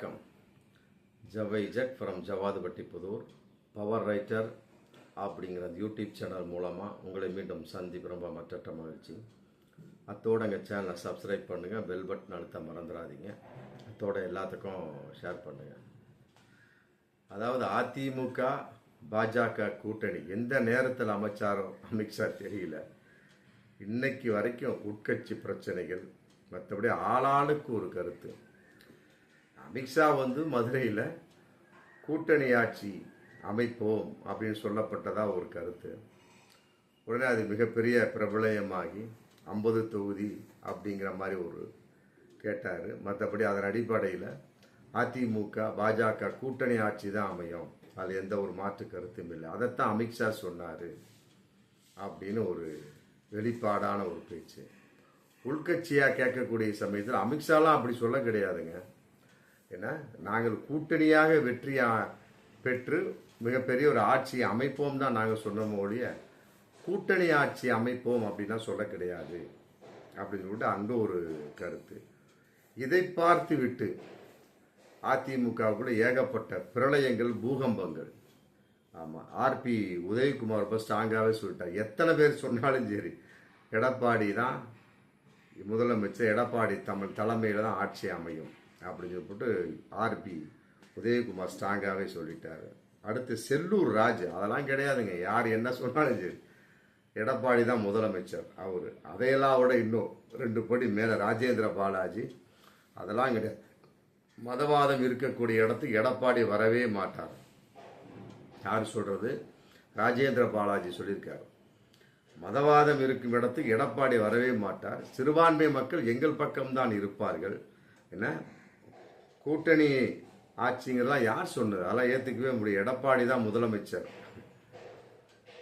வணக்கம். ஜவை jet from Javadupatti Pudur. Power writer அப்படிங்கிற அந்த யூடியூப் சேனல் மூலமாக உங்களை மீண்டும் சந்திப்பு ரொம்ப மற்ற மகிழ்ச்சி. அத்தோட எங்கள் சேனலை சப்ஸ்கிரைப் பண்ணுங்கள் பெல் பட்டன் அழுத்த மறந்துடாதீங்க. அத்தோட எல்லாத்துக்கும் ஷேர் பண்ணுங்கள் அதாவது அதிமுக பாஜக கூட்டணி எந்த நேரத்தில் அமைச்சாரோ அமித்ஷா தெரியல. இன்னைக்கு வரைக்கும் உட்கட்சி பிரச்சனைகள் மற்றபடி ஆளாளுக்கு ஒரு கருத்து. அமித்ஷா வந்து மதுரையில் கூட்டணி ஆட்சி அமைப்போம் அப்படின்னு சொல்லப்பட்டதா ஒரு கருத்து. உடனே அது மிகப்பெரிய பிரபலயமாகி ஐம்பது தொகுதி அப்படிங்கிற மாதிரி ஒரு கேட்டார். மற்றபடி அதன் அடிப்படையில் அதிமுக பாஜக கூட்டணி ஆட்சி தான் அமையும். அது எந்த ஒரு மாற்று கருத்தும் இல்லை. அதைத்தான் அமித்ஷா சொன்னார் அப்படின்னு ஒரு வெளிப்பாடான ஒரு பேச்சு. உள்கட்சியாக கேட்கக்கூடிய சமயத்தில் அமித்ஷாலாம் அப்படி சொல்ல கிடையாதுங்க. ஏன்னா நாங்கள் கூட்டணியாக வெற்றியாக பெற்று மிகப்பெரிய ஒரு ஆட்சியை அமைப்போம் தான் நாங்கள் சொன்னோம் ஒழிய கூட்டணி ஆட்சி அமைப்போம் அப்படின்னா சொல்ல கிடையாது அப்படின்னு சொல்லிட்டு அந்த ஒரு கருத்து. இதை பார்த்து விட்டு அதிமுகவுக்குள்ள ஏகப்பட்ட பிரளயங்கள் பூகம்பங்கள். ஆமாம் ஆர்பி உதயகுமார் ரொம்ப ஸ்ட்ராங்காகவே சொல்லிட்டார். எத்தனை பேர் சொன்னாலும் சரி எடப்பாடி தான் முதலமைச்சர் எடப்பாடி தமிழ் தலைமையில் தான் ஆட்சி அமையும். அப்படின்னு சொல்லிட்டு ஆர்பி உதயகுமார் ஸ்ட்ராங்காகவே சொல்லிட்டாரு. அடுத்து செல்லூர் ராஜா அதெல்லாம் கிடையாதுங்க. யார் என்ன சொன்னாலும் சரி. எடப்பாடி தான் முதலமைச்சர். அவர் அதையெல்லாம் விட இன்னும் ரெண்டு படி மேலே ராஜேந்திர பாலாஜி. அதெல்லாம் கிடையாது. மதவாதம் இருக்கக்கூடிய இடத்துக்கு எடப்பாடி வரவே மாட்டார். யார் சொல்கிறது ராஜேந்திர பாலாஜி சொல்லியிருக்காரு. மதவாதம் இருக்கும் இடத்துக்கு எடப்பாடி வரவே மாட்டார். சிறுபான்மை மக்கள் எங்கள் பக்கம்தான் இருப்பார்கள். என்ன? கூட்டணி ஆட்சிங்கிறதெல்லாம் யார் சொன்னது? அதெல்லாம் ஏற்றுக்கவே முடியும் எடப்பாடி தான் முதலமைச்சர்.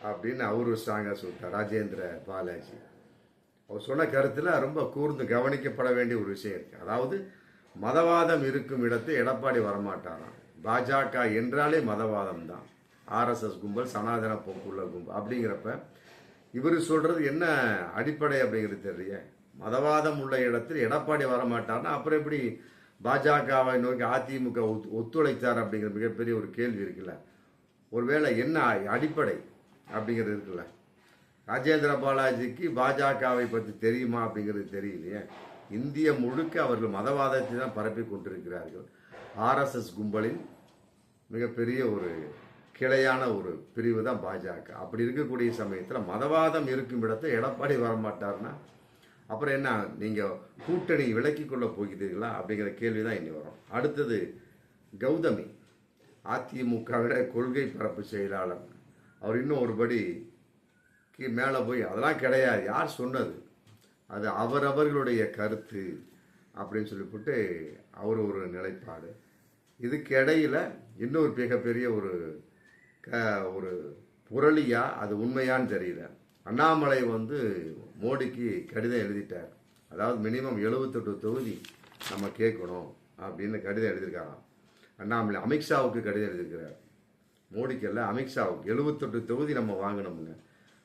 அப்படின்னு அவரு ஸ்ட்ராங்காக சொல்லிட்டார். ராஜேந்திர பாலாஜி. அவர் சொன்ன கருத்தில் ரொம்ப கூர்ந்து கவனிக்கப்பட வேண்டிய ஒரு விஷயம் இருக்குது அதாவது மதவாதம் இருக்கும் இடத்து எடப்பாடி வரமாட்டாராம். பாஜக என்றாலே மதவாதம் தான். ஆர்எஸ்எஸ் கும்பல் சனாதன போக்குள்ள கும்பல் அப்படிங்கிறப்ப இவர் சொல்கிறது என்ன அடிப்படை அப்படிங்கிறது தெரியல. மதவாதம் உள்ள இடத்தில் எடப்பாடி வரமாட்டார்னா அப்புறம் எப்படி பாஜகவை நோக்கி அதிமுக ஒத் ஒத்துழைத்தார் அப்படிங்கிற மிகப்பெரிய ஒரு கேள்வி இருக்குல்ல. ஒருவேளை என்ன அடிப்படை அப்படிங்கிறது இருக்குல்ல. ராஜேந்திர பாலாஜிக்கு பாஜகவை பற்றி தெரியுமா அப்படிங்கிறது தெரியலையே. இந்திய முழுக்க அவர்கள் மதவாதத்தை தான் பரப்பி கொண்டிருக்கிறார்கள். ஆர்எஸ்எஸ் கும்பலின் மிகப்பெரிய ஒரு கிளையான ஒரு பிரிவு தான் பாஜக. அப்படி இருக்கக்கூடிய சமயத்தில் மதவாதம் இருக்கும் இடத்தை எடப்பாடி வரமாட்டார்னா அப்புறம் என்ன நீங்கள் கூட்டணி விலக்கி கொள்ள போகிறீர்களா அப்படிங்கிற கேள்வி தான் இனி வரும். அடுத்தது கௌதமி அதிமுகவிட கொள்கை பரப்பு செயலாளர். அவர் இன்னும் ஒருபடி கீ மேலே போய் அதெல்லாம் கிடையாது. யார் சொன்னது? அது அவரவர்களுடைய கருத்து அப்படின்னு சொல்லிவிட்டு அவர் ஒரு நிலைப்பாடு. இதுக்கு இடையில இன்னொரு மிகப்பெரிய ஒரு க ஒரு புரளியாக அது உண்மையான்னு தெரியல. அண்ணாமலை வந்து மோடிக்கு கடிதம் எழுதிட்டார். அதாவது மினிமம் எழுபத்தெட்டு தொகுதி நம்ம கேட்கணும் அப்படின்னு கடிதம் எழுதியிருக்காராம். அண்ணாமலை அமித்ஷாவுக்கு கடிதம் எழுதியிருக்கிறார். மோடிக்கு அல்ல அமித்ஷாவுக்கு எழுபத்தெட்டு தொகுதி நம்ம வாங்கணுமுங்க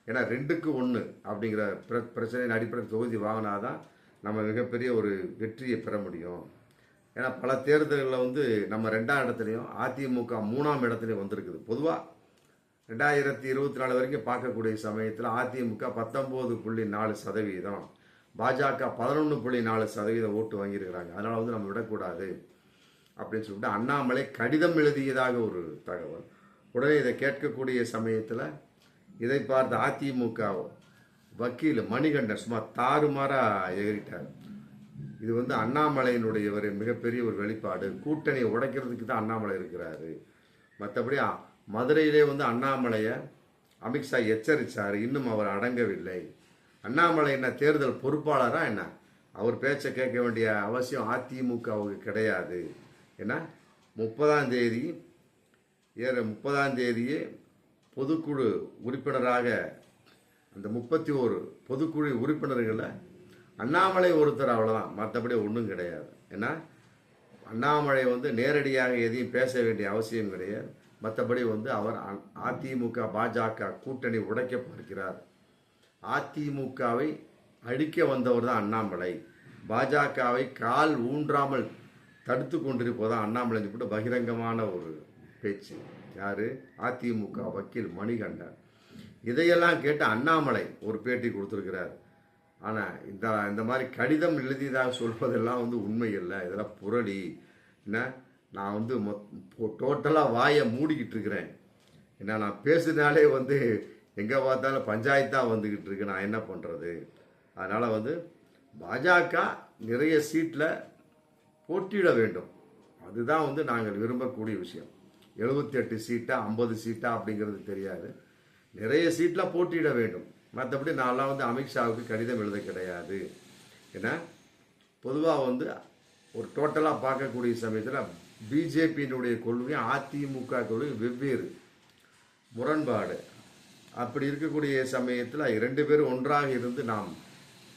ஏன்னா ரெண்டுக்கு ஒன்று அப்படிங்கிற பிர பிரச்சனையின் அடிப்படையில் தொகுதி வாங்கினாதான் நம்ம மிகப்பெரிய ஒரு வெற்றியை பெற முடியும். ஏன்னா பல தேர்தல்களில் வந்து நம்ம ரெண்டாம் இடத்துலையும் அதிமுக மூணாம் இடத்துலையும் வந்திருக்குது. பொதுவாக ரெண்டாயிரத்தி இருபத்தி நாலு வரைக்கும் பார்க்கக்கூடிய சமயத்தில் அதிமுக பத்தொம்போது புள்ளி நாலு சதவீதம் பாஜக பதினொன்று புள்ளி நாலு சதவீதம் ஓட்டு வாங்கியிருக்கிறாங்க. அதனால் வந்து நம்ம விடக்கூடாது அப்படின்னு சொல்லிட்டு அண்ணாமலை கடிதம் எழுதியதாக ஒரு தகவல். உடனே இதை கேட்கக்கூடிய சமயத்தில் இதை பார்த்த அதிமுக வக்கீல் மணிகண்டன் சும்மா தாறுமாறாக எகிரிட்டார். இது வந்து அண்ணாமலையினுடைய ஒரு மிகப்பெரிய ஒரு வெளிப்பாடு. கூட்டணியை உடைக்கிறதுக்கு தான் அண்ணாமலை இருக்கிறாரு. மற்றபடி மதுரையிலே வந்து அண்ணாமலையை அமித்ஷா எச்சரித்தார் இன்னும் அவர் அடங்கவில்லை. அண்ணாமலை என்ன தேர்தல் பொறுப்பாளரா என்ன? அவர் பேச்சை கேட்க வேண்டிய அவசியம் அதிமுகவுக்கு கிடையாது. ஏன்னா முப்பதாம் தேதி ஏற முப்பதாம் தேதியே பொதுக்குழு உறுப்பினராக அந்த முப்பத்தி ஒரு பொதுக்குழு உறுப்பினர்களை அண்ணாமலை ஒருத்தர் அவ்வளோதான் மற்றபடி ஒன்றும் கிடையாது. ஏன்னா அண்ணாமலை வந்து நேரடியாக எதையும் பேச வேண்டிய அவசியம் கிடையாது. மற்றபடி வந்து அவர் அதிமுக பாஜக கூட்டணி உடைக்க பார்க்கிறார். அதிமுகவை அழிக்க வந்தவர் தான் அண்ணாமலை. பாஜகவை கால் ஊன்றாமல் தடுத்து கொண்டிருப்பதான் அண்ணாமலை கூட பகிரங்கமான ஒரு பேச்சு. யார்? அதிமுக வக்கீல் மணிகண்டன். இதையெல்லாம் கேட்டு அண்ணாமலை ஒரு பேட்டி கொடுத்துருக்கிறார். ஆனால் இந்த இந்த மாதிரி கடிதம் எழுதியதாக சொல்வதெல்லாம் வந்து உண்மை இல்லை இதெல்லாம் புரளி. என்ன? நான் வந்து டோட்டலாக வாயை மூடிக்கிட்டு இருக்கிறேன். ஏன்னா நான் பேசுனாலே வந்து எங்கே பார்த்தாலும் பஞ்சாயத்தாக வந்துக்கிட்டு இருக்கு. நான் என்ன பண்ணுறது அதனால் வந்து பாஜக நிறைய சீட்டில் போட்டியிட வேண்டும். அதுதான் வந்து நாங்கள் விரும்பக்கூடிய விஷயம். எழுபத்தி எட்டு சீட்டா ஐம்பது சீட்டா அப்படிங்கிறது தெரியாது. நிறைய சீட்டில் போட்டியிட வேண்டும். மற்றபடி நான்லாம் வந்து அமித்ஷாவுக்கு கடிதம் எழுத கிடையாது. ஏன்னா பொதுவாக வந்து ஒரு டோட்டலாக பார்க்கக்கூடிய சமயத்தில் பிஜேபியினுடைய கொள்கை அதிமுக கொள்கை வெவ்வேறு முரண்பாடு. அப்படி இருக்கக்கூடிய சமயத்தில் இரண்டு பேரும் ஒன்றாக இருந்து நாம்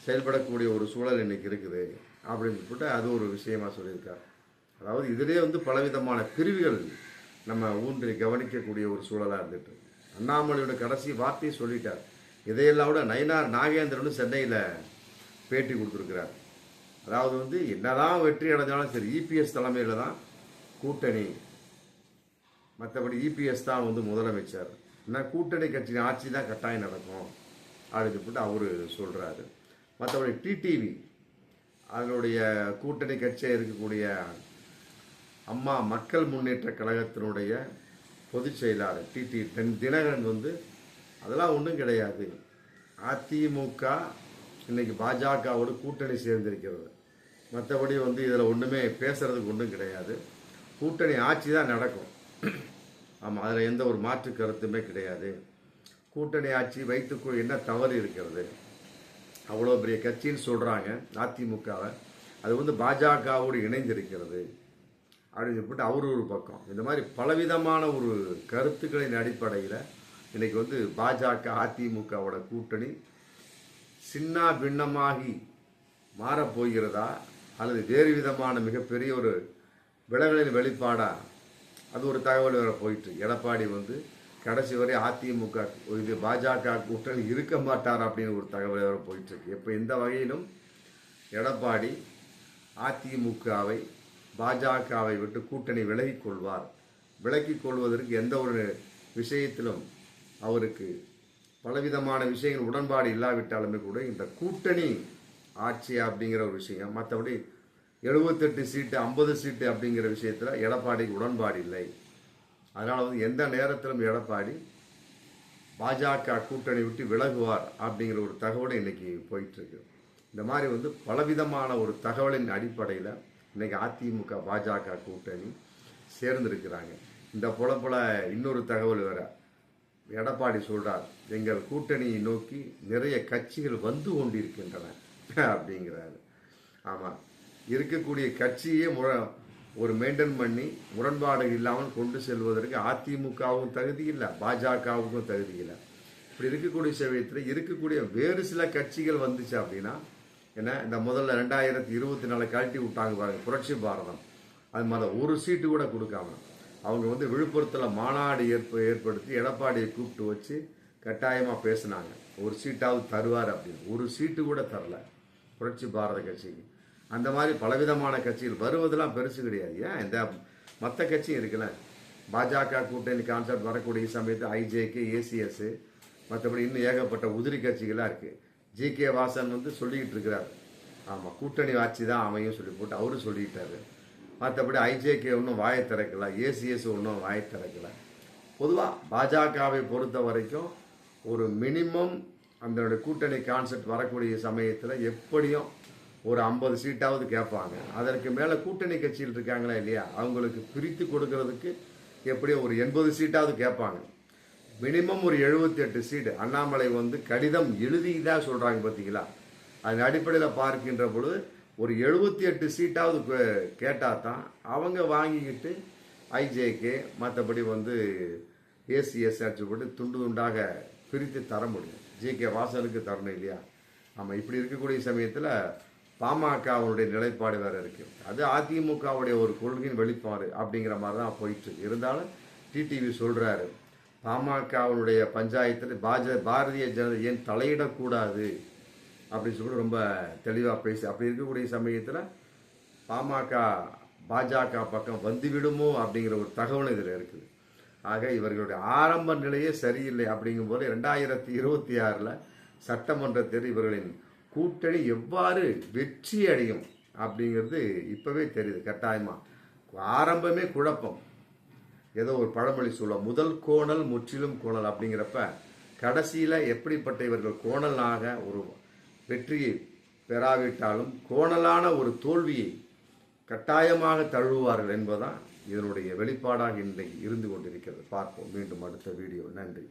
செயல்படக்கூடிய ஒரு சூழல் இன்னைக்கு இருக்குது அப்படின்னு சொல்லிட்டு அது ஒரு விஷயமா சொல்லியிருக்கார். அதாவது இதிலே வந்து பலவிதமான பிரிவுகள் நம்ம ஊன்றி கவனிக்கக்கூடிய ஒரு சூழலாக இருந்துட்டு அண்ணாமலையோட கடைசி வார்த்தையை சொல்லிட்டார். இதையெல்லாம் விட நயினார் நாகேந்திரனும் சென்னையில் பேட்டி கொடுத்துருக்கிறார். அதாவது வந்து என்னதான் வெற்றி அடைஞ்சாலும் சரி இபிஎஸ் தலைமையில் தான் கூட்டணி. மற்றபடி இபிஎஸ் தான் வந்து முதலமைச்சர். என்ன கூட்டணி கட்சியின் ஆட்சி தான் கட்டாயம் நடக்கும். அப்படின்னு சொல்லிட்டு அவர் சொல்கிறாரு மற்றபடி டிடிவி அதனுடைய கூட்டணி கட்சியாக இருக்கக்கூடிய அம்மா மக்கள் முன்னேற்ற கழகத்தினுடைய பொதுச் செயலாளர் டிடி தினகரன் வந்து அதெல்லாம் ஒன்றும் கிடையாது. அதிமுக இன்னைக்கு பாஜகவோடு கூட்டணி சேர்ந்திருக்கிறது. மற்றபடி வந்து இதில் ஒன்றுமே பேசுகிறதுக்கு ஒன்றும் கிடையாது. கூட்டணி ஆட்சி தான் நடக்கும். ஆமாம் அதில் எந்த ஒரு மாற்று கருத்துமே கிடையாது. கூட்டணி ஆட்சி வைத்துக்குள் என்ன தவறு இருக்கிறது? அவ்வளோ பெரிய கட்சின்னு சொல்கிறாங்க அதிமுகவை. அது வந்து பாஜகவோடு இணைந்திருக்கிறது. அப்படின்னு சொல்லிட்டு அவர் ஒரு பக்கம். இந்த மாதிரி பலவிதமான ஒரு கருத்துக்களின் அடிப்படையில் இன்றைக்கி வந்து பாஜக அதிமுகவோட கூட்டணி சின்ன பின்னமாகி மாறப்போகிறதா அல்லது வேறு விதமான மிகப்பெரிய ஒரு விலகலின் வெளிப்பாடாக அது ஒரு தகவல் வேற போயிட்டு. எடப்பாடி வந்து கடைசி வரை அதிமுக இது பாஜக கூட்டணி இருக்க மாட்டார் அப்படின்னு ஒரு தகவல் வேற போயிட்டு இருக்கு. இப்போ இந்த வகையிலும் எடப்பாடி அதிமுகவை பாஜகவை விட்டு கூட்டணி விலகிக் கொள்வார். விலக்கிக் கொள்வதற்கு எந்த ஒரு விஷயத்திலும் அவருக்கு பலவிதமான விஷயங்கள் உடன்பாடு இல்லாவிட்டாலுமே கூட இந்த கூட்டணி ஆட்சி அப்படிங்கிற ஒரு விஷயம் மற்றபடி எழுபத்தெட்டு சீட்டு ஐம்பது சீட்டு அப்படிங்கிற விஷயத்தில் எடப்பாடிக்கு உடன்பாடு இல்லை. அதனால் வந்து எந்த நேரத்திலும் எடப்பாடி பாஜக கூட்டணி விட்டு விலகுவார் அப்படிங்கிற ஒரு தகவல் இன்னைக்கு போயிட்டுருக்கு. இந்த மாதிரி வந்து பலவிதமான ஒரு தகவலின் அடிப்படையில் இன்றைக்கி அதிமுக பாஜக கூட்டணி சேர்ந்திருக்கிறாங்க. இந்த புலப்புல இன்னொரு தகவல் வேற. எடப்பாடி சொல்கிறார் எங்கள் கூட்டணியை நோக்கி நிறைய கட்சிகள் வந்து கொண்டிருக்கின்றன அப்படிங்கிறாரு. ஆமாம் இருக்கக்கூடிய கட்சியே முற ஒரு மெயின்டைன் பண்ணி முரண்பாடு இல்லாமல் கொண்டு செல்வதற்கு அதிமுகவும் தகுதி இல்லை பாஜகவுக்கும் தகுதி இல்லை. இப்படி இருக்கக்கூடிய சமயத்தில் இருக்கக்கூடிய வேறு சில கட்சிகள் வந்துச்சு அப்படின்னா என்ன இந்த முதல்ல ரெண்டாயிரத்தி இருபத்தி நாலு கழட்டி விட்டாங்க பாருங்க புரட்சி பாரதம். அது மாதிரி ஒரு சீட்டு கூட கொடுக்காம. அவங்க வந்து விழுப்புரத்தில் மாநாடு ஏற்ப ஏற்படுத்தி எடப்பாடியை கூப்பிட்டு வச்சு கட்டாயமாக பேசினாங்க. ஒரு சீட்டாவது தருவார் அப்படின்னு. ஒரு சீட்டு கூட தரல புரட்சி பாரத கட்சிக்கு. அந்த மாதிரி பலவிதமான கட்சிகள் வருவதெல்லாம் பெருசு கிடையாது. ஏன்? இந்த மற்ற கட்சியும் இருக்குல்ல. பாஜக கூட்டணி கான்செப்ட் வரக்கூடிய சமயத்து ஐஜேகே ஏசிஎஸ் மற்றபடி இன்னும் ஏகப்பட்ட உதிரி கட்சிகளாக இருக்கு. ஜி கே வாசன் வந்து சொல்லிக்கிட்டு இருக்கிறார். ஆமாம் கூட்டணி ஆட்சி தான் அமையும் சொல்லி போட்டு அவரும் சொல்லிக்கிட்டாரு. மற்றபடி ஐஜேகே ஒன்றும் வாயை திறக்கலை ஏசிஎஸ் ஒன்றும் வாயை திறக்கலை. பொதுவாக பாஜகவை பொறுத்த வரைக்கும் ஒரு மினிமம் அந்த கூட்டணி கான்செப்ட் வரக்கூடிய சமயத்தில் எப்படியும் ஒரு ஐம்பது சீட்டாவது கேட்பாங்க. அதற்கு மேலே கூட்டணி கட்சியில் இருக்காங்களா இல்லையா? அவங்களுக்கு பிரித்து கொடுக்கறதுக்கு எப்படியும் ஒரு எண்பது சீட்டாவது கேட்பாங்க. மினிமம் ஒரு எழுபத்தி எட்டு சீட்டு. அண்ணாமலை வந்து கடிதம் எழுதி தான் சொல்கிறாங்க பார்த்தீங்களா அதன் அடிப்படையில் பார்க்கின்ற பொழுது ஒரு எழுபத்தி எட்டு சீட்டாவது கேட்டால் தான் அவங்க வாங்கிக்கிட்டு ஐஜேகே மற்றபடி வந்து ஏசிஎஸ் போட்டு துண்டு துண்டாக பிரித்து தர முடியும். ஜிகே வாசனுக்கு தரணும் இல்லையா? ஆமாம் இப்படி இருக்கக்கூடிய சமயத்தில் பாமகவுடைய நிலைப்பாடு வேற இருக்கு. அது அதிமுகவுடைய ஒரு கொள்கையின் வெளிப்பாடு அப்படிங்கிற மாதிரி தான் போயிட்டு இருக்கு. இருந்தாலும் டிடிவி சொல்றாரு பாமகவுடைய பஞ்சாயத்தில் பாஜ பாரதிய ஜனதா ஏன் தலையிடக்கூடாது? அப்படின்னு சொல்லி ரொம்ப தெளிவாக பேசி அப்படி இருக்கக்கூடிய சமயத்தில் பாமக பாஜக பக்கம் வந்துவிடுமோ அப்படிங்கிற ஒரு தகவல் இதில் இருக்குது. ஆக இவர்களுடைய ஆரம்ப நிலையே சரியில்லை அப்படிங்கும்போது ரெண்டாயிரத்தி இருபத்தி ஆறில் சட்டமன்றத்தில் இவர்களின் கூட்டணி எவ்வாறு வெற்றி அடையும் அப்படிங்கிறது இப்போவே தெரியுது கட்டாயமாக ஆரம்பமே குழப்பம். ஏதோ ஒரு பழமொழி சொல்ல முதல் கோணல் முற்றிலும் கோணல் அப்படிங்கிறப்ப கடைசியில் எப்படிப்பட்ட இவர்கள் கோணலாக ஒரு வெற்றியை பெறாவிட்டாலும் கோணலான ஒரு தோல்வியை கட்டாயமாக தழுவார்கள் என்பதுதான் இதனுடைய வெளிப்பாடாக இன்றைக்கு இருந்து கொண்டிருக்கிறது. பார்ப்போம் மீண்டும் அடுத்த வீடியோ. நன்றி.